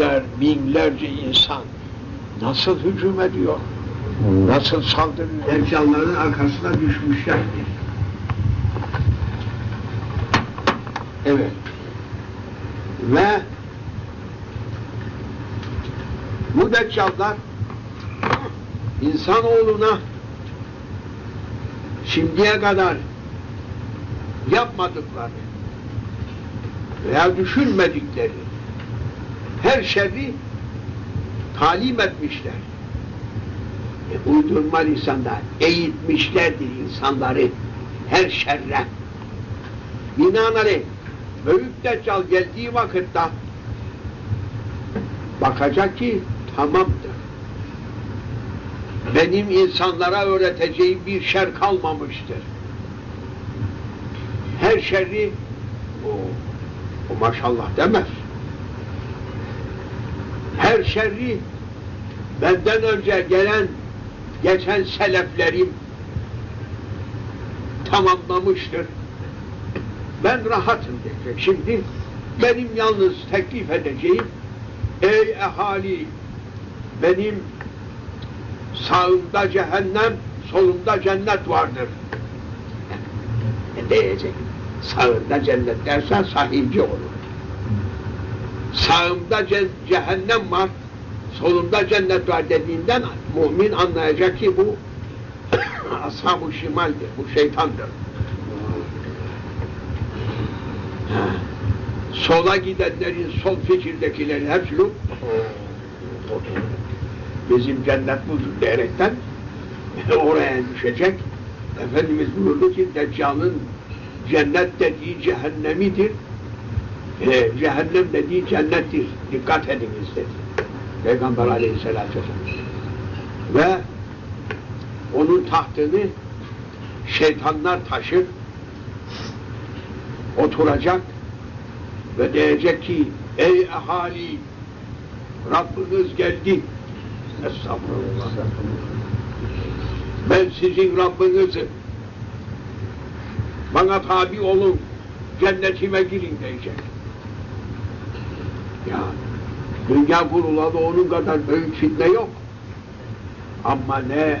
yüzler, binlerce insan nasıl hücum ediyor, nasıl saldırıyor. Dercanların arkasına düşmüşlerdir. Evet. Ve bu deccallar insanoğluna şimdiye kadar yapmadıkları veya düşünmedikleri her şerri talim etmişler. E, uydurma lisanlar eğitmişlerdir insanları her şerre. Binaenaleyh Büyük Deccal geldiği vakitte bakacak ki tamamdır. Benim insanlara öğreteceğim bir şer kalmamıştır. Her şerri o, o maşallah demez. Her şerri benden önce gelen geçen seleflerim tamamlamıştır. Ben rahatım diyecek. Şimdi benim yalnız teklif edeceğim ey ehali benim sağımda cehennem solumda cennet vardır. E diyecek. Sağında cennet dersen sahici olur. Sağımda ce cehennem var solumda cennet var dediğinden mümin anlayacak ki bu ashab-ı şimaldir, bu şeytandır. sola gidenlerin, sol fikirdekilerin hepsi bizim cennet budur diyerekten oraya düşecek. Efendimiz buyurdu ki Deccal'ın cennet dediği cehennemidir. E, cehennem dediği cennettir. Dikkat ediniz dedi. Peygamber aleyhisselatü vesselam. Ve onun tahtını şeytanlar taşır, oturacak ve diyecek ki ey ahali Rabbiniz geldi. Estağfurullah. Ben sizin Rabbinizim. Bana tabi olun. Cennetime girin diyecek. Ya dünya kuruladı onun kadar büyük fitne yok. Ama ne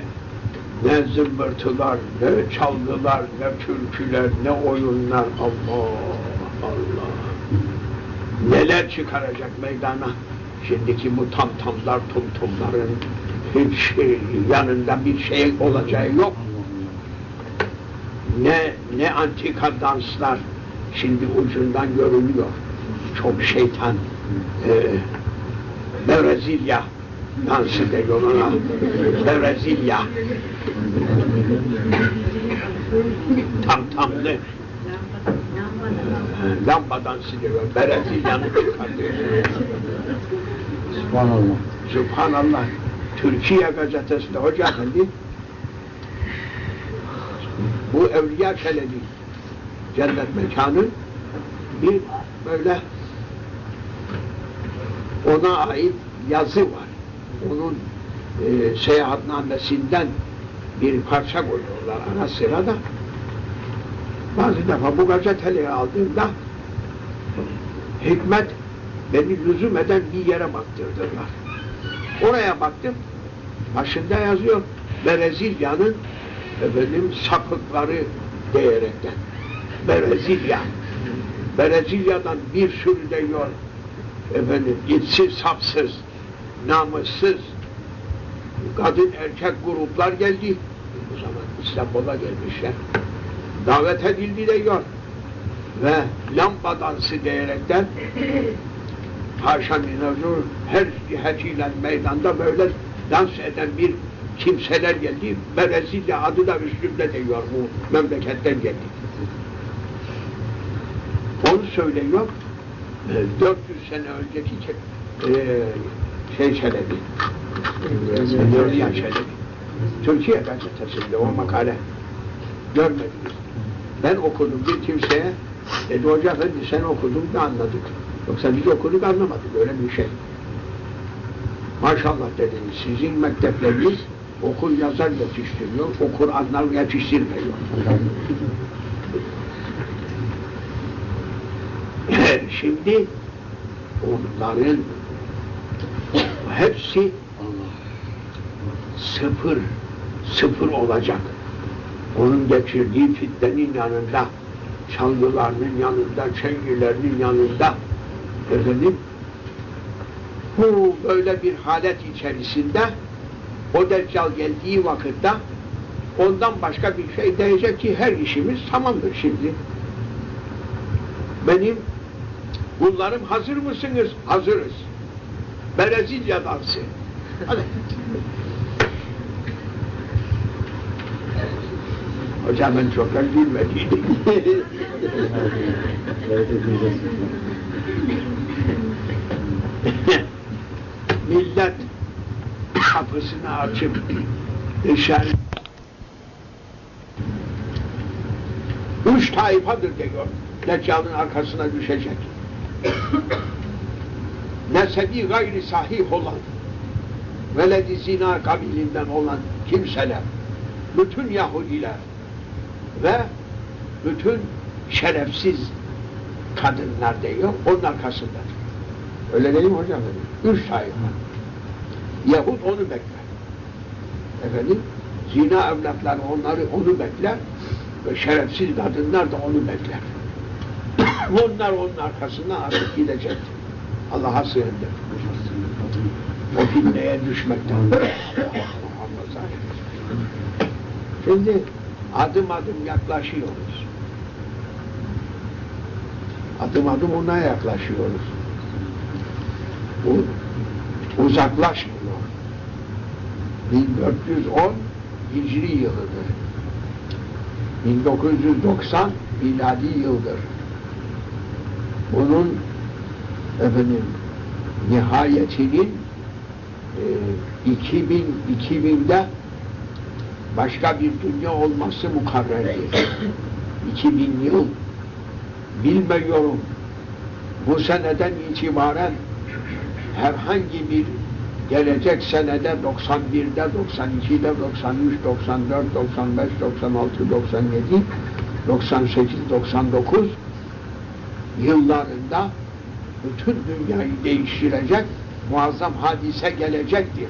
ne zımbırtılar, ne çalgılar, ne türküler, ne oyunlar. Allah Allah neler çıkaracak meydana. Şimdiki bu tamtamlar, tumtumların hiç yanında bir şey olacağı yok. Ne ne antika danslar şimdi ucundan görünüyor. Çok şeytan Brezilya dansı diyor ona. Brezilya tam tamlı lambadan siliyor, Brezilya'nı çıkartıyor. Subhanallah. Subhanallah. Türkiye gazetesinde Hoca Efendi bu Evliya Çelebi cennet mekanı bir böyle ona ait yazı var. Onun e, seyahatnamesinden bir parça koyuyorlar ara sıra da bazı defa bu gazeteleri aldığımda hikmet beni lüzum eden bir yere baktırdılar. Oraya baktım, başında yazıyor Brezilya'nın efendim sapıkları diyerekten. Brezilya. Brezilya'dan bir sürü de yol efendim içsiz, sapsız, namussuz kadın erkek gruplar geldi. O zaman İstanbul'a gelmişler davet edildi diyor. Ve lamba dansı diyerekten haşa minazur her cihetiyle meydanda böyle dans eden bir kimseler geldi. Brezilya adı da üstünde diyor bu memleketten geldi. Onu söylüyor. 400 sene önceki e, şey Çelebi. Nuriye Çelebi. Türkiye gazetesinde o makale görmediniz. Ben okudum bir kimseye, dedi hoca efendi sen okudun da anladık. Yoksa biz okuduk anlamadık öyle bir şey. Maşallah dedim sizin mektepleriniz okur yazar yetiştiriyor, okur anlar yetiştirmiyor. Şimdi onların hepsi sıfır, sıfır olacak. Onun geçirdiği fitnenin yanında, çalgılarının yanında, çengilerinin yanında, efendim, bu böyle bir halet içerisinde o deccal geldiği vakitte ondan başka bir şey diyecek ki her işimiz tamamdır şimdi. Benim bunlarım hazır mısınız? Hazırız. Brezilya dansı. Hadi. Hocam ben çok da gülmediydim. Millet kapısını açıp dışarı üç tayfadır diyor. Deccal'ın arkasına düşecek. Nesebi gayri sahih olan veledi zina kabilinden olan kimseler bütün Yahudiler ve bütün şerefsiz kadınlar diyor, onun arkasında. Öyle değil mi hocam? Üç tayfa. Yahud onu bekler. Efendim, zina evlatları onları onu bekler ve şerefsiz kadınlar da onu bekler. Onlar onun arkasına artık gidecektir. Allah'a sığındır. O fitneye düşmekten. Şimdi adım adım yaklaşıyoruz. Adım adım ona yaklaşıyoruz. Bu uzaklaşmıyor. 1410 Hicri yılıdır. 1990 miladi yıldır. Bunun efendim nihayetinin e, 2000 2000'de başka bir dünya olması mukarrerdir. 2000 yıl bilmiyorum bu seneden itibaren herhangi bir gelecek senede 91'de, 92'de, 93, 94, 95, 96, 97, 98, 99 yıllarında bütün dünyayı değiştirecek muazzam hadise gelecektir.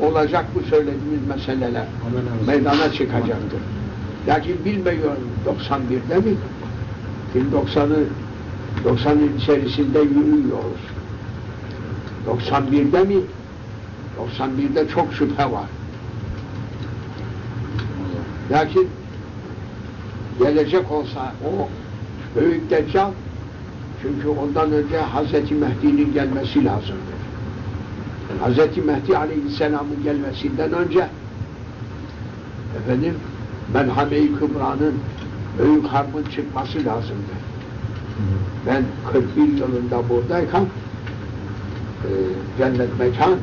Olacak bu söylediğimiz meseleler meydana çıkacaktır. Lakin bilmiyorum 91'de mi? Şimdi 90'ı 90'ın içerisinde yürüyoruz. 91'de mi? 91'de çok şüphe var. Lakin gelecek olsa o büyük deccal çünkü ondan önce Hz. Mehdi'nin gelmesi lazımdır. Hz. Mehdi Aleyhisselam'ın gelmesinden önce efendim Melhame-i Kübra'nın büyük harbın çıkması lazımdır. Ben 41 yılında buradayken e, cennet mekan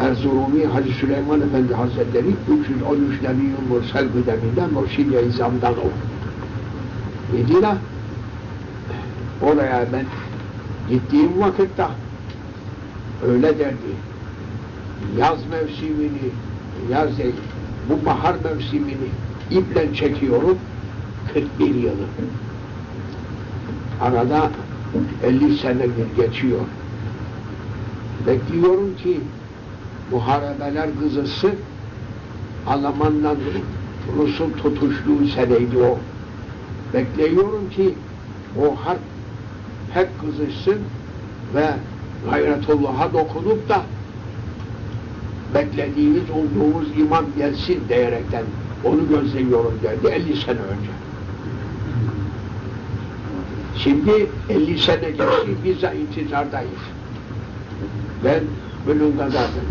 Erzurumi Hacı Süleyman Efendi Hazretleri 313 Nebi-i Mursel Güdeminden Murşid-i İzam'dan o. Dediler oraya ben gittiğim vakitte öyle derdi. Yaz mevsimini, yaz değil, bu bahar mevsimini iple çekiyorum 41 yılı. Arada 50 sene geçiyor. Bekliyorum ki muharebeler kızısı Alman'la Rus'un tutuştuğu seneydi o. Bekliyorum ki o harp pek kızışsın ve gayretullah'a dokunup da beklediğimiz olduğumuz imam gelsin diyerekten onu gözlüyorum derdi 50 sene önce. Şimdi 50 sene geçti, biz de intizardayız. Ben bunun kadardım,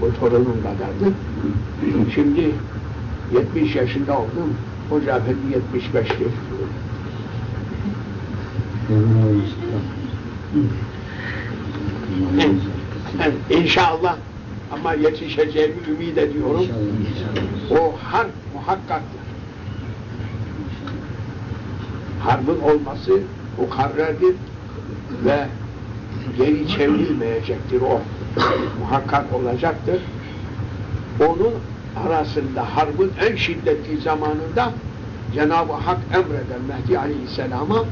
bu torunum kadardım. Şimdi 70 yaşında oldum, Hoca Efendi 75'tir. Evet, İnşallah ama yetişeceğimi ümit ediyorum. O harp muhakkaktır. Harbın olması mukarrerdir ve geri çevrilmeyecektir o. Muhakkak olacaktır. Onun arasında harbın en şiddetli zamanında Cenab-ı Hak emreder Mehdi Aleyhisselam'a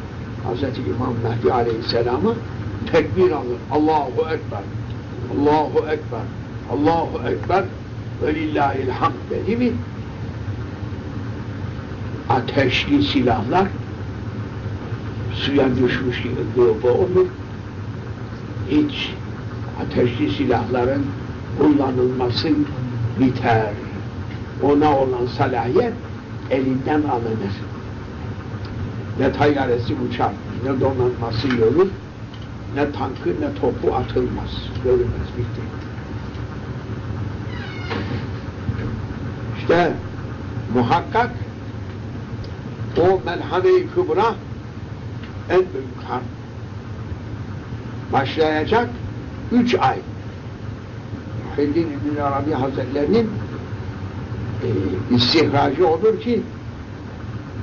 Hz. İmam Mehdi Aleyhisselam'a tekbir alır. Allahu Ekber. Allahu Ekber, Allahu Ekber ve lillahil dedi mi? Ateşli silahlar suya düşmüş gibi olur. Hiç ateşli silahların kullanılması biter. Ona olan salahiyet elinden alınır. Ne tayyaresi uçar, ne donanması yorur, ne tankı ne topu atılmaz. Görülmez, bitti. İşte muhakkak o melhame-i kübra en büyük harp başlayacak üç ay. Muhyiddin İbn Arabi Hazretlerinin e, istihracı olur ki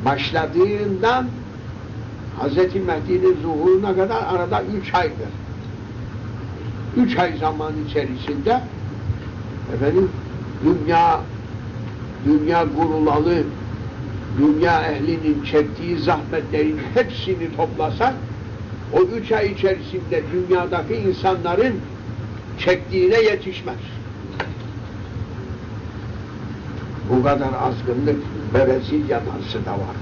başladığından Hz. Mehdi'nin zuhuruna kadar arada üç aydır. Üç ay zaman içerisinde efendim dünya dünya gurulalı dünya ehlinin çektiği zahmetlerin hepsini toplasak o üç ay içerisinde dünyadaki insanların çektiğine yetişmez. Bu kadar azgınlık ve Brezilya dansı da var.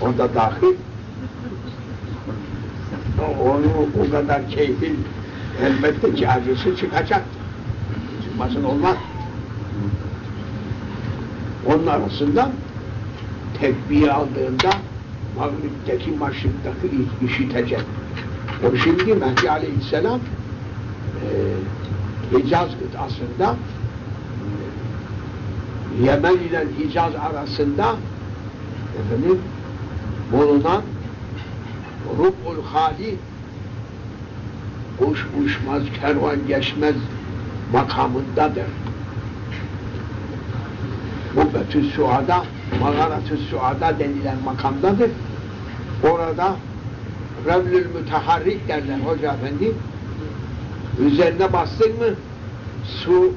O da dahil. Onu o kadar keyfin elbette ki acısı çıkacak. Çıkmasın olmaz. Onun arasında tekbir aldığında Mağrib'deki maşriktaki işitecek. O şimdi Mehdi Aleyhisselam e, Hicaz gıdasında e, Yemen ile Hicaz arasında efendim bulunan Rub'ul Hali kuş uçmaz, kervan geçmez makamındadır. Rubbetü Suada, Mağaratü Suada denilen makamdadır. Orada Revlül Müteharrik derler Hoca Efendi. Üzerine bastın mı su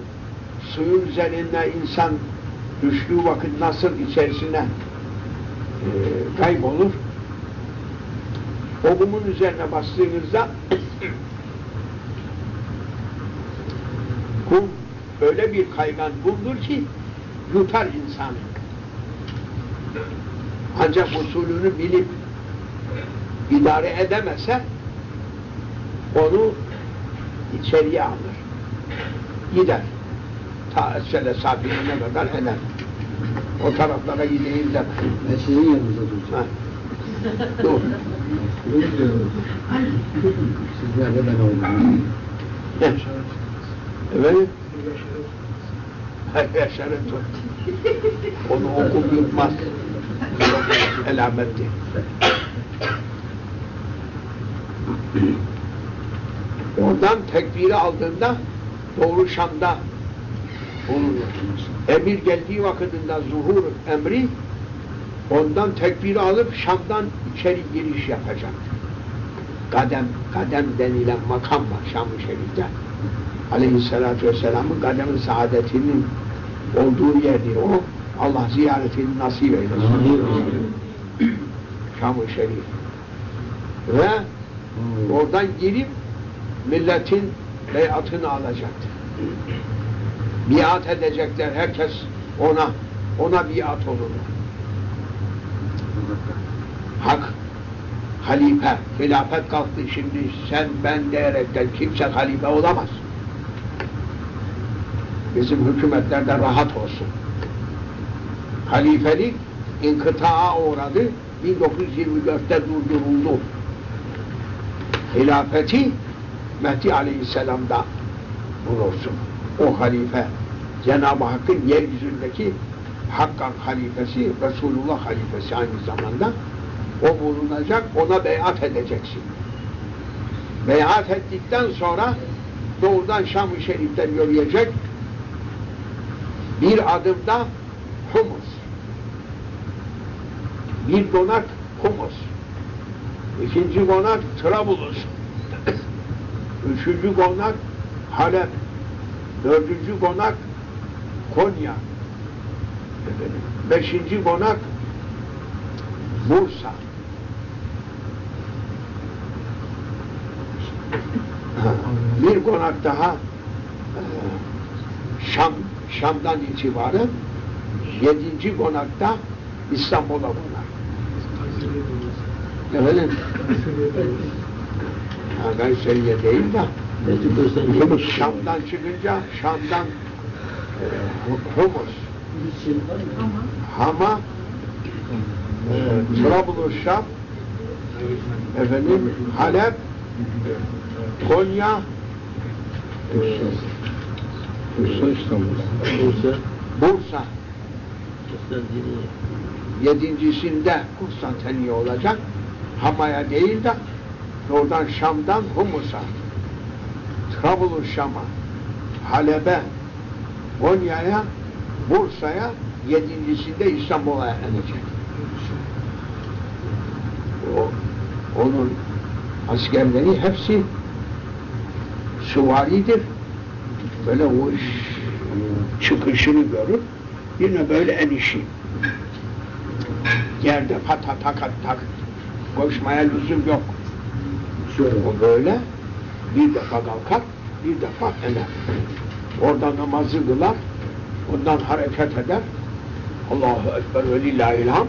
suyun üzerinde insan düştüğü vakit nasıl içerisine e, kaybolur. O kumun üzerine bastığınızda kum öyle bir kaygan kumdur ki yutar insanı. Ancak usulünü bilip idare edemese onu içeriye alır. Gider. Ta esfele sabiline kadar iner. O taraflara gideyim deme. Ben sizin yanınızda duracağım. Ha. Sizlerle ben. Ne? Evet. Yaşarı tut. Onu okum yutmaz. Elametti. Oradan tekbiri aldığında doğru Şam'da bulunur. Emir geldiği vakitinde zuhur emri ondan tekbiri alıp Şam'dan içeri giriş yapacak. Kadem, kadem denilen makam var Şam-ı Şerif'te. Aleyhisselatü Vesselam'ın kadem-i saadetinin olduğu yerdir o. Allah ziyaretini nasip eylesin. Şam-ı Şerif. Ve oradan girip milletin beyatını alacaktır. Biat edecekler. Herkes ona ona biat olur. Hak halife, hilafet kalktı şimdi sen ben diyerekten kimse halife olamaz. Bizim hükümetlerde rahat olsun. Halifelik inkıtaa uğradı, 1924'te durduruldu. Hilafeti Mehdi Aleyhisselam'da bulursun. O halife Cenab-ı Hakk'ın yeryüzündeki Hakkan halifesi, Resulullah halifesi aynı zamanda o bulunacak, ona beyat edeceksin. Beyat ettikten sonra doğrudan Şam-ı Şerif'ten yürüyecek bir adımda Humus. Bir konak Humus. İkinci konak Trablus. Üçüncü konak Halep. Dördüncü konak Konya. Beşinci konak Bursa. Bir konak daha Şam, Şam'dan itibaren yedinci konakta İstanbul'a konar. Efendim? Ha, Kayseri'ye değil de Şam'dan çıkınca Şam'dan e, Humus, Hama, e, Trablusşam, efendim Halep, Konya, e, Bursa İstanbul. Bursa. Yedincisinde Konstantiniye olacak. Hama'ya değil de oradan Şam'dan Humus'a, Trablusşam'a, Halep'e, Konya'ya, Bursa'ya, yedincisinde İstanbul'a inecek. O, onun askerleri hepsi süvaridir. Böyle o iş çıkışını görür. Yine böyle enişi. Yerde pata takat tak. Koşmaya lüzum yok. O böyle bir defa kalkar, bir defa iner. Orada namazı kılar, ondan hareket eder. Allahu Ekber ve lillahi ilham.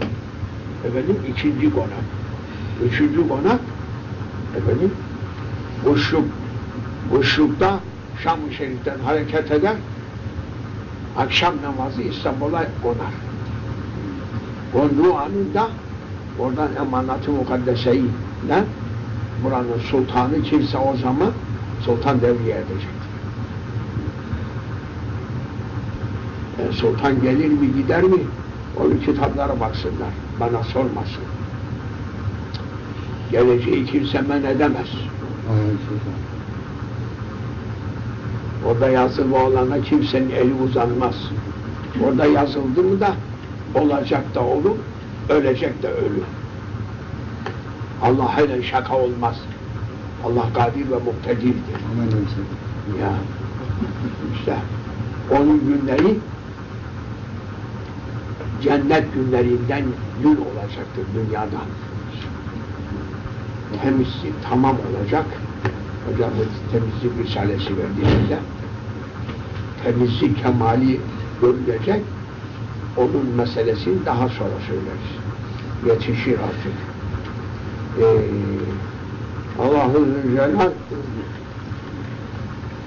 Efendim ikinci konak. Üçüncü konak efendim boşluk. Boşlukta Şam-ı Şerif'ten hareket eder. Akşam namazı İstanbul'a konar. Konduğu anında oradan emanat-ı mukaddeseyi buranın sultanı kimse o zaman sultan devriye edecek. Sultan gelir mi gider mi? Onun kitaplara baksınlar. Bana sormasın. Geleceği kimse men edemez. Orada yazılı olana kimsenin eli uzanmaz. Orada yazıldı mı da olacak da olur, ölecek de ölür. Allah hele şaka olmaz. Allah kadir ve muktedirdir. Ya işte onun günleri cennet günlerinden gün olacaktır dünyada. Temizlik tamam olacak. Hocamız temizlik risalesi verdiğinde temizlik kemali görülecek. Onun meselesini daha sonra söyleriz. Yetişir artık. Ee, Allahu Zülcelal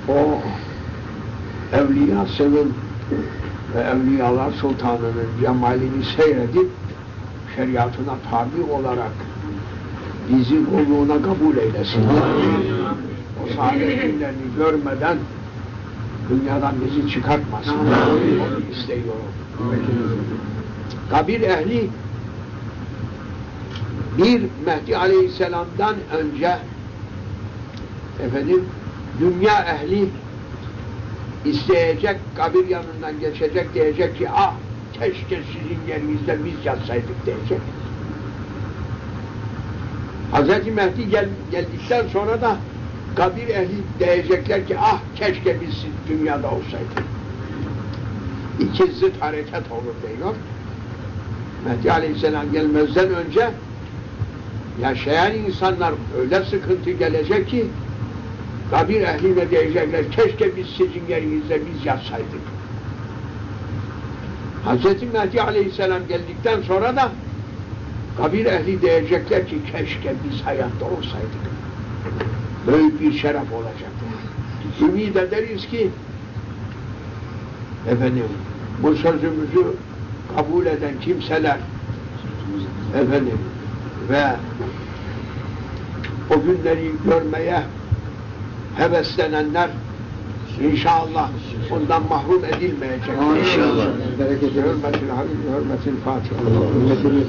o evliyasının ve evliyalar sultanının cemalini seyredip şeriatına tabi olarak bizi kulluğuna kabul eylesin. O günlerini görmeden dünyadan bizi çıkartmasın. Onu istiyorum. Kabir ehli bir Mehdi Aleyhisselam'dan önce efendim dünya ehli isteyecek, kabir yanından geçecek, diyecek ki ah keşke sizin yerinizde biz yatsaydık diyecek. Hz. Mehdi gel, geldikten sonra da kabir ehli diyecekler ki ah keşke biz dünyada olsaydık. İki zıt hareket olur diyor. Mehdi Aleyhisselam gelmezden önce yaşayan insanlar öyle sıkıntı gelecek ki kabir ehline diyecekler keşke biz sizin yerinizde biz yatsaydık. Hz. Mehdi Aleyhisselam geldikten sonra da kabir ehli diyecekler ki keşke biz hayatta olsaydık. Büyük bir şeref olacak. Ümid ederiz ki efendim bu sözümüzü kabul eden kimseler efendim ve o günleri görmeye heveslenenler inşallah ondan mahrum edilmeyecek. İnşallah. Hürmetin hürmetin Fatiha. Hürmetini